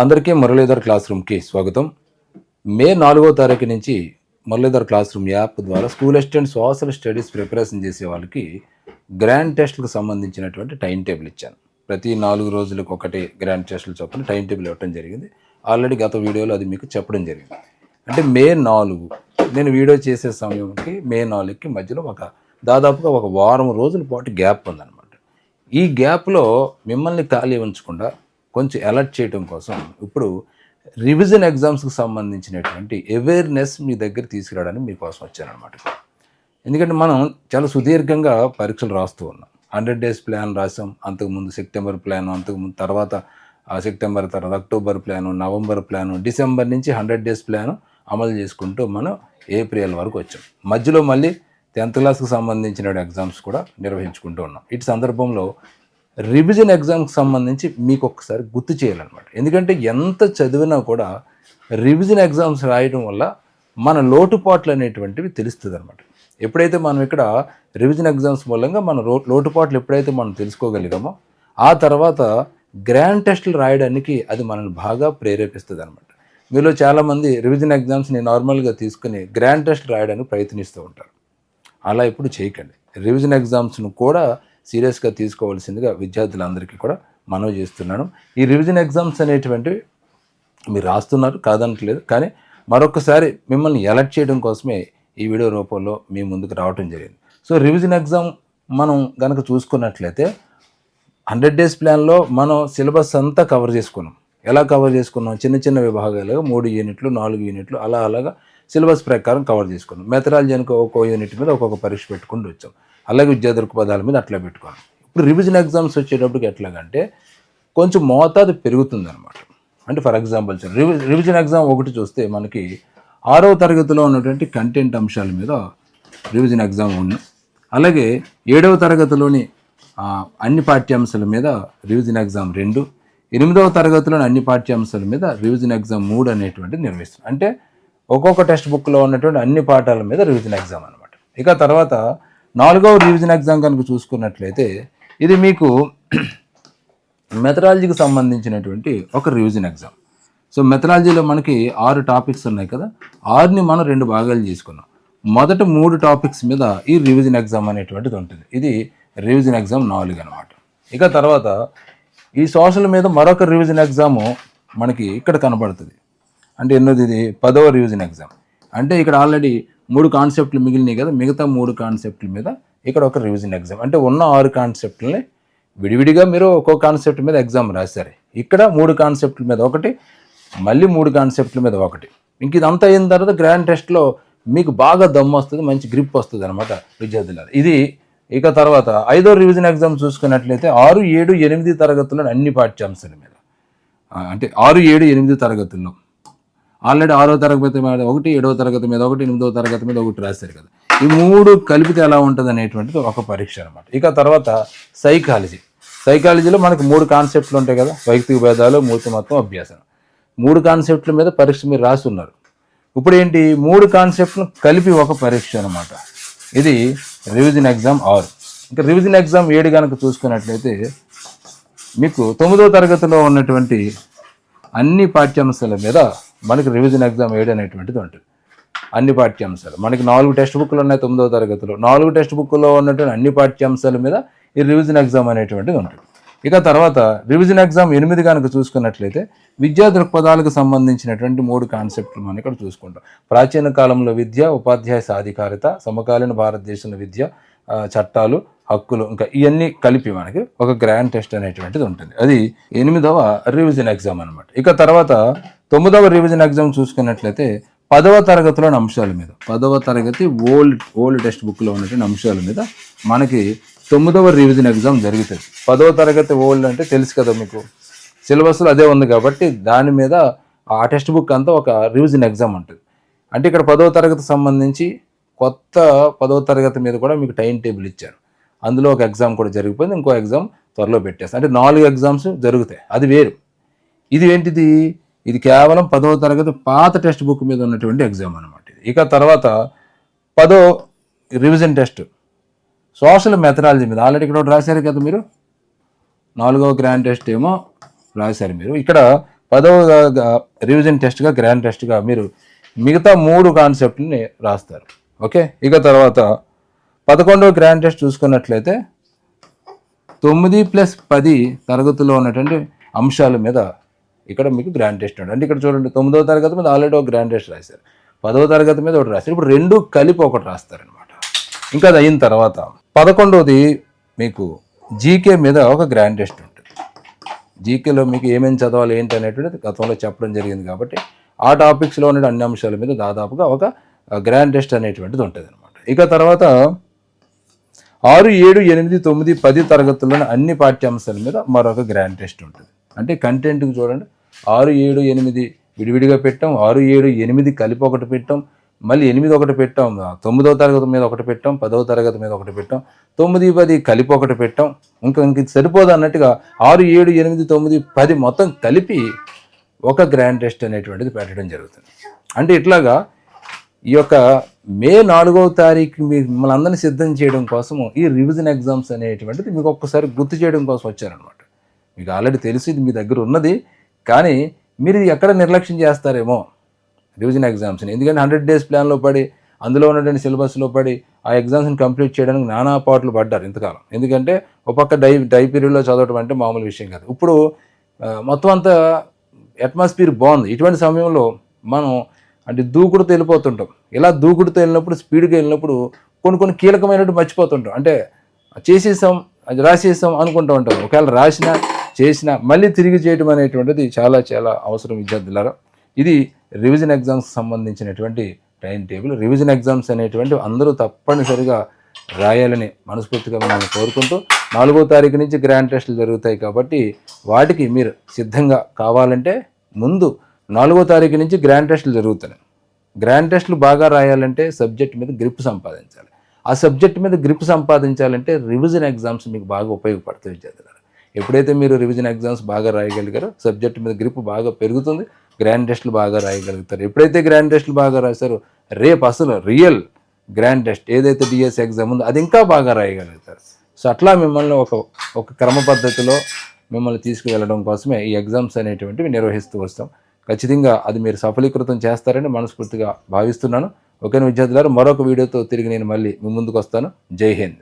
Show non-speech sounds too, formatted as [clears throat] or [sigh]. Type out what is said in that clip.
అందరికీ మురళీధర్ క్లాస్ రూమ్కి స్వాగతం. మే నాలుగో తారీఖు నుంచి మురళీధర్ క్లాస్ రూమ్ యాప్ ద్వారా school assistant social studies preparation చేసే వాళ్ళకి గ్రాండ్ టెస్ట్లకు సంబంధించినటువంటి టైం టేబుల్ ఇచ్చాను. ప్రతి నాలుగు రోజులకు ఒకటి గ్రాండ్ టెస్టులు చొప్పున టైం టేబుల్ ఇవ్వడం జరిగింది. ఆల్రెడీ గత వీడియోలో అది మీకు చెప్పడం జరిగింది. అంటే మే నాలుగు నేను వీడియో చేసే సమయంకి మే నాలుగుకి మధ్యలో ఒక దాదాపుగా ఒక వారం రోజుల పాటు గ్యాప్ ఉందన్నమాట. ఈ గ్యాప్లో మిమ్మల్ని ఖాళీ ఉంచకుండా కొంచెం అలర్ట్ చేయడం కోసం ఇప్పుడు రివిజన్ ఎగ్జామ్స్కి సంబంధించినటువంటి అవేర్నెస్ మీ దగ్గర తీసుకురావడానికి మీకోసం వచ్చానమాట ఎందుకంటే మనం చాలా సుదీర్ఘంగా పరీక్షలు రాస్తూ ఉన్నాం. హండ్రెడ్ డేస్ ప్లాన్ రాసాం అంతకుముందు సెప్టెంబర్ ప్లాన్ అంతకుముందు తర్వాత సెప్టెంబర్ తర్వాత October plan November plan December నుంచి హండ్రెడ్ డేస్ ప్లాను అమలు చేసుకుంటూ మనం ఏప్రిల్ వరకు వచ్చాం. మధ్యలో మళ్ళీ టెన్త్ క్లాస్కి సంబంధించిన ఎగ్జామ్స్ కూడా నిర్వహించుకుంటూ ఉన్నాం. ఇటు సందర్భంలో రివిజన్ ఎగ్జామ్కి సంబంధించి మీకు ఒక్కసారి గుర్తు చేయాలన్నమాట. ఎందుకంటే ఎంత చదివినా కూడా రివిజన్ ఎగ్జామ్స్ రాయడం వల్ల మన లోటుపాట్లు అనేటువంటివి తెలుస్తుంది అనమాట ఎప్పుడైతే మనం ఇక్కడ రివిజన్ ఎగ్జామ్స్ మూలంగా మన లో లోటుపాట్లు ఎప్పుడైతే మనం తెలుసుకోగలిగామో ఆ తర్వాత గ్రాండ్ టెస్టులు రాయడానికి అది మనల్ని బాగా ప్రేరేపిస్తుంది అనమాట మీలో చాలామంది రివిజన్ ఎగ్జామ్స్ని నార్మల్గా తీసుకుని గ్రాండ్ టెస్ట్ రాయడానికి ప్రయత్నిస్తూ ఉంటారు. అలా ఇప్పుడు చేయకండి. రివిజన్ ఎగ్జామ్స్ను కూడా సీరియస్గా తీసుకోవాల్సిందిగా విద్యార్థులందరికీ కూడా మనవి చేస్తున్నాను. ఈ రివిజన్ ఎగ్జామ్స్ అనేటువంటివి మీరు రాస్తున్నారు కాదనట్లేదు కానీ మరొకసారి మిమ్మల్ని ఎలర్ట్ చేయడం కోసమే ఈ వీడియో రూపంలో మీ ముందుకు రావడం జరిగింది. సో రివిజన్ ఎగ్జామ్ మనం కనుక చూసుకున్నట్లయితే హండ్రెడ్ డేస్ ప్లాన్లో మనం సిలబస్ అంతా కవర్ చేసుకున్నాం. ఎలా కవర్ చేసుకున్నాం? చిన్న చిన్న విభాగాలుగా మూడు యూనిట్లు నాలుగు యూనిట్లు అలా అలాగా సిలబస్ ప్రకారం కవర్ చేసుకున్నాం. మెథడాలజీ అనుకో ఒక్కో యూనిట్ మీద ఒక్కొక్క పరీక్ష పెట్టుకుంటూ వచ్చాం. అలాగే విద్యా దృక్పథాల మీద అట్లా పెట్టుకున్నాం. ఇప్పుడు రివిజన్ ఎగ్జామ్స్ వచ్చేటప్పటికి ఎట్లాగంటే కొంచెం మోతాదు పెరుగుతుంది అనమాట అంటే ఫర్ ఎగ్జాంపుల్ రివి రివిజన్ ఎగ్జామ్ ఒకటి చూస్తే మనకి ఆరవ తరగతిలో ఉన్నటువంటి కంటెంట్ అంశాల మీద రివిజన్ ఎగ్జామ్ ఉంది. అలాగే ఏడవ తరగతిలోని అన్ని పాఠ్యాంశాల మీద రివిజన్ ఎగ్జామ్ రెండు. ఎనిమిదవ తరగతిలోని అన్ని పాఠ్యాంశాల మీద రివిజన్ ఎగ్జామ్ మూడు అనేటువంటిది నిర్వహిస్తుంది అంటే ఒక్కొక్క టెక్స్ట్ బుక్లో ఉన్నటువంటి అన్ని పాఠాల మీద రివిజన్ ఎగ్జామ్ అనమాట ఇక తర్వాత నాలుగవ రివిజన్ ఎగ్జామ్ కనుక చూసుకున్నట్లయితే ఇది మీకు [clears throat] మెథడాలజీకి సంబంధించినటువంటి ఒక రివిజన్ ఎగ్జామ్ సో మెథడాలజీలో మనకి ఆరు టాపిక్స్ ఉన్నాయి కదా. ఆరుని మనం రెండు భాగాలు తీసుకున్నాం మొదట మూడు టాపిక్స్ మీద ఈ రివిజన్ ఎగ్జామ్ అనేటువంటిది ఉంటుంది. ఇది రివిజన్ ఎగ్జామ్ నాలుగు అనమాట ఇక తర్వాత ఈ సోషల్ మీద మరొక రివిజన్ ఎగ్జాము మనకి ఇక్కడ కనబడుతుంది. అంటే ఎన్నోది ఇది? పదవ రివిజన్ ఎగ్జామ్ అంటే ఇక్కడ ఆల్రెడీ మూడు కాన్సెప్ట్లు మిగిలినాయి కదా మిగతా మూడు కాన్సెప్ట్ల మీద ఇక్కడ ఒక రివిజన్ ఎగ్జామ్ అంటే ఉన్న ఆరు కాన్సెప్ట్లని విడివిడిగా మీరు ఒక్కో కాన్సెప్ట్ మీద ఎగ్జామ్ రాశారు. ఇక్కడ మూడు కాన్సెప్ట్ల మీద ఒకటి మళ్ళీ మూడు కాన్సెప్ట్ల మీద ఒకటి. ఇంక ఇదంతా అయిన తర్వాత గ్రాండ్ టెస్ట్లో మీకు బాగా దమ్ము వస్తుంది మంచి గ్రిప్ వస్తుంది అనమాట విద్యార్థులారు. ఇది ఇక తర్వాత ఐదో రివిజన్ ఎగ్జామ్ చూసుకున్నట్లయితే ఆరు ఏడు ఎనిమిది తరగతుల్లో అన్ని పాఠ్యాంశాల మీద. అంటే ఆరు ఏడు ఎనిమిది తరగతుల్లో. ఆల్రెడీ ఆరో తరగతి మీద ఒకటి ఏడవ తరగతి మీద ఒకటి ఎనిమిదవ తరగతి మీద ఒకటి రాశారు కదా. ఈ మూడు కలిపితే ఎలా ఉంటుంది అనేటువంటిది ఒక పరీక్ష అనమాట ఇక తర్వాత సైకాలజీ. సైకాలజీలో మనకి మూడు కాన్సెప్ట్లు ఉంటాయి కదా. వైయక్తిక భేదాలు మూర్తిమత్వం అభ్యాసం. మూడు కాన్సెప్ట్ల మీద పరీక్ష మీరు రాస్తున్నారు. ఇప్పుడు ఏంటి? మూడు కాన్సెప్ట్ను కలిపి ఒక పరీక్ష అనమాట ఇది రివిజన్ ఎగ్జామ్ ఆరు. ఇంకా రివిజన్ ఎగ్జామ్ ఏడు కనుక చూసుకున్నట్లయితే మీకు తొమ్మిదో తరగతిలో ఉన్నటువంటి అన్ని పాఠ్యాంశాల మీద మనకి రివిజన్ ఎగ్జామ్ ఏడు అనేటువంటిది ఉంటుంది. అన్ని పాఠ్యాంశాలు. మనకి నాలుగు టెక్స్ట్ బుక్లు ఉన్నాయి తొమ్మిదో తరగతిలో. నాలుగు టెక్స్ట్ బుక్లో ఉన్నటువంటి అన్ని పాఠ్యాంశాల మీద ఈ రివిజన్ ఎగ్జామ్ అనేటువంటిది ఉంటుంది. ఇక తర్వాత రివిజన్ ఎగ్జామ్ ఎనిమిది కనుక చూసుకున్నట్లయితే విద్యా దృక్పథాలకు సంబంధించినటువంటి మూడు కాన్సెప్ట్లు మనం ఇక్కడ చూసుకుంటాం. ప్రాచీన కాలంలో విద్య ఉపాధ్యాయ సాధికారిత సమకాలీన భారతదేశంలో విద్య చట్టాలు హక్కులు ఇంకా ఇవన్నీ కలిపి మనకి ఒక గ్రాండ్ టెస్ట్ అనేటువంటిది ఉంటుంది. అది ఎనిమిదవ రివిజన్ ఎగ్జామ్ అనమాట ఇక తర్వాత తొమ్మిదవ రివిజన్ ఎగ్జామ్ చూసుకున్నట్లయితే పదవ తరగతిలోని అంశాల మీద పదవ తరగతి ఓల్డ్ ఓల్డ్ టెక్స్ట్ బుక్లో ఉన్నటువంటి అంశాల మీద మనకి తొమ్మిదవ రివిజన్ ఎగ్జామ్ జరుగుతుంది. పదవ తరగతి ఓల్డ్ అంటే తెలుసు కదా మీకు. సిలబస్లో అదే ఉంది కాబట్టి దాని మీద ఆ టెక్స్ట్ బుక్ అంతా ఒక రివిజన్ ఎగ్జామ్ ఉంటుంది అంటే ఇక్కడ పదవ తరగతి సంబంధించి కొత్త పదవ తరగతి మీద కూడా మీకు టైం టేబుల్ ఇచ్చారు. అందులో ఒక ఎగ్జామ్ కూడా జరిగిపోయింది ఇంకో ఎగ్జామ్ త్వరలో పెట్టేస్తారు. అంటే నాలుగు ఎగ్జామ్స్ జరుగుతాయి. అది వేరు. ఇది ఏంటిది? ఇది కేవలం పదవ తరగతి పాత టెక్స్ట్ బుక్ మీద ఉన్నటువంటి ఎగ్జామ్ అనమాట ఇది. ఇక తర్వాత పదో రివిజన్ టెస్ట్. సోషల్ మెథడాలజీ మీద ఆల్రెడీ ఇక్కడ రాశారు కదా మీరు? నాలుగవ గ్రాండ్ టెస్ట్ ఏమో రాశారు మీరు. ఇక్కడ పదవ రివిజన్ టెస్ట్గా గ్రాండ్ టెస్ట్గా మీరు మిగతా మూడు కాన్సెప్ట్ని రాస్తారు. ఓకే? ఇక తర్వాత పదకొండవ గ్రాండ్ టెస్ట్ చూసుకున్నట్లయితే తొమ్మిది ప్లస్ పది తరగతిలో ఉన్నటువంటి అంశాల మీద ఇక్కడ మీకు గ్రాండ్ టెస్ట్ అంటే ఇక్కడ చూడండి తొమ్మిదవ తరగతి మీద ఆల్రెడీ ఒక గ్రాండ్ టెస్ట్ రాశారు. పదవ తరగతి మీద ఒకటి రాశారు. ఇప్పుడు రెండు కలిపి ఒకటి రాస్తారనమాట ఇంకా అది అయిన తర్వాత పదకొండవది మీకు జీకే మీద ఒక గ్రాండ్ టెస్ట్ ఉంటుంది. జీకేలో మీకు ఏమేమి చదవాలి ఏంటి అనేటువంటిది గతంలో చెప్పడం జరిగింది కాబట్టి ఆ టాపిక్స్లో ఉన్న అన్ని అంశాల మీద దాదాపుగా ఒక గ్రాండ్ టెస్ట్ అనేటువంటిది ఉంటుంది అనమాట ఇక తర్వాత ఆరు ఏడు ఎనిమిది తొమ్మిది పది తరగతుల్లోని అన్ని పాఠ్యాంశాల మీద మరొక గ్రాండ్ టెస్ట్ ఉంటుంది. అంటే కంటెంట్కి చూడండి ఆరు ఏడు ఎనిమిది విడివిడిగా పెట్టాం. ఆరు ఏడు ఎనిమిది కలిపి ఒకటి పెట్టాం. మళ్ళీ ఎనిమిది ఒకటి పెట్టాం. తొమ్మిదవ తరగతి మీద ఒకటి పెట్టాం. పదవ తరగతి మీద ఒకటి పెట్టాం. తొమ్మిది పది కలిపి ఒకటి పెట్టాం. ఇంకా ఇంక సరిపోదు అన్నట్టుగా ఆరు ఏడు ఎనిమిది తొమ్మిది పది మొత్తం కలిపి ఒక గ్రాండ్ టెస్ట్ అనేటువంటిది పెట్టడం జరుగుతుంది. అంటే ఇట్లాగా ఈ యొక్క మే నాలుగవ తారీఖు మీ మిమ్మల్ని అందరినీ సిద్ధం చేయడం కోసము ఈ రివిజన్ ఎగ్జామ్స్ అనేటువంటిది మీకు ఒక్కసారి గుర్తు చేయడం కోసం వచ్చారనమాట మీకు ఆల్రెడీ తెలిసి ఇది మీ దగ్గర ఉన్నది. కానీ మీరు ఇది ఎక్కడ నిర్లక్ష్యం చేస్తారేమో? రివిజన్ ఎగ్జామ్స్ని ఎందుకంటే హండ్రెడ్ డేస్ ప్లాన్లో పడి అందులో ఉన్నటువంటి సిలబస్లో పడి ఆ ఎగ్జామ్స్ని కంప్లీట్ చేయడానికి నానా పాటలు పడ్డారు ఇంతకాలం. ఎందుకంటే ఒక పక్క డై డై పీరియడ్లో చదవటం అంటే మామూలు విషయం కాదు. ఇప్పుడు మొత్తం అంతా అట్మాస్ఫియర్ బాగుంది. ఇటువంటి సమయంలో మనం అంటే దూకుడుతో వెళ్ళిపోతుంటాం. ఇలా దూకుడుతో వెళ్ళినప్పుడు స్పీడ్గా వెళ్ళినప్పుడు కొన్ని కొన్ని కీలకమైనట్టు మర్చిపోతుంటాం. అంటే చేసేసాం అది రాసేసాం అనుకుంటూ ఉంటాం. ఒకవేళ రాసినా చేసిన మళ్ళీ తిరిగి చేయడం అనేటువంటిది చాలా చాలా అవసరం విద్యార్థులారా. ఇది రివిజన్ ఎగ్జామ్స్కి సంబంధించినటువంటి టైం టేబుల్ రివిజన్ ఎగ్జామ్స్ అనేటువంటి అందరూ తప్పనిసరిగా రాయాలని మనస్ఫూర్తిగా మిమ్మల్ని కోరుకుంటూ నాలుగో తారీఖు నుంచి గ్రాండ్ టెస్టులు జరుగుతాయి కాబట్టి వాటికి మీరు సిద్ధంగా కావాలంటే ముందు నాలుగో తారీఖు నుంచి గ్రాండ్ టెస్టులు జరుగుతున్నాయి. గ్రాండ్ టెస్టులు బాగా రాయాలంటే సబ్జెక్ట్ మీద గ్రిప్ సంపాదించాలి. ఆ సబ్జెక్ట్ మీద గ్రిప్ సంపాదించాలంటే రివిజన్ ఎగ్జామ్స్ మీకు బాగా ఉపయోగపడతాయి విద్యార్థులు ఎప్పుడైతే మీరు రివిజన్ ఎగ్జామ్స్ బాగా రాయగలిగారో సబ్జెక్ట్ మీద గ్రిప్ బాగా పెరుగుతుంది గ్రాండ్ టెస్ట్లు బాగా రాయగలుగుతారు. ఎప్పుడైతే గ్రాండ్ టెస్ట్లు బాగా రాశారో రేపు అసలు రియల్ గ్రాండ్ టెస్ట్ ఏదైతే డిఎస్ ఎగ్జామ్ ఉందో అది ఇంకా బాగా రాయగలుగుతారు. సో అట్లా మిమ్మల్ని ఒక ఒక క్రమ పద్ధతిలో మిమ్మల్ని తీసుకువెళ్ళడం కోసమే ఈ ఎగ్జామ్స్ అనేటువంటివి నిర్వహిస్తూ వస్తాం. ఖచ్చితంగా అది మీరు సఫలీకృతం చేస్తారని మనస్ఫూర్తిగా భావిస్తున్నాను. ఓకే విద్యార్థులారు మరొక వీడియోతో తిరిగి నేను మళ్ళీ మీ ముందుకు వస్తాను. జై హింద్.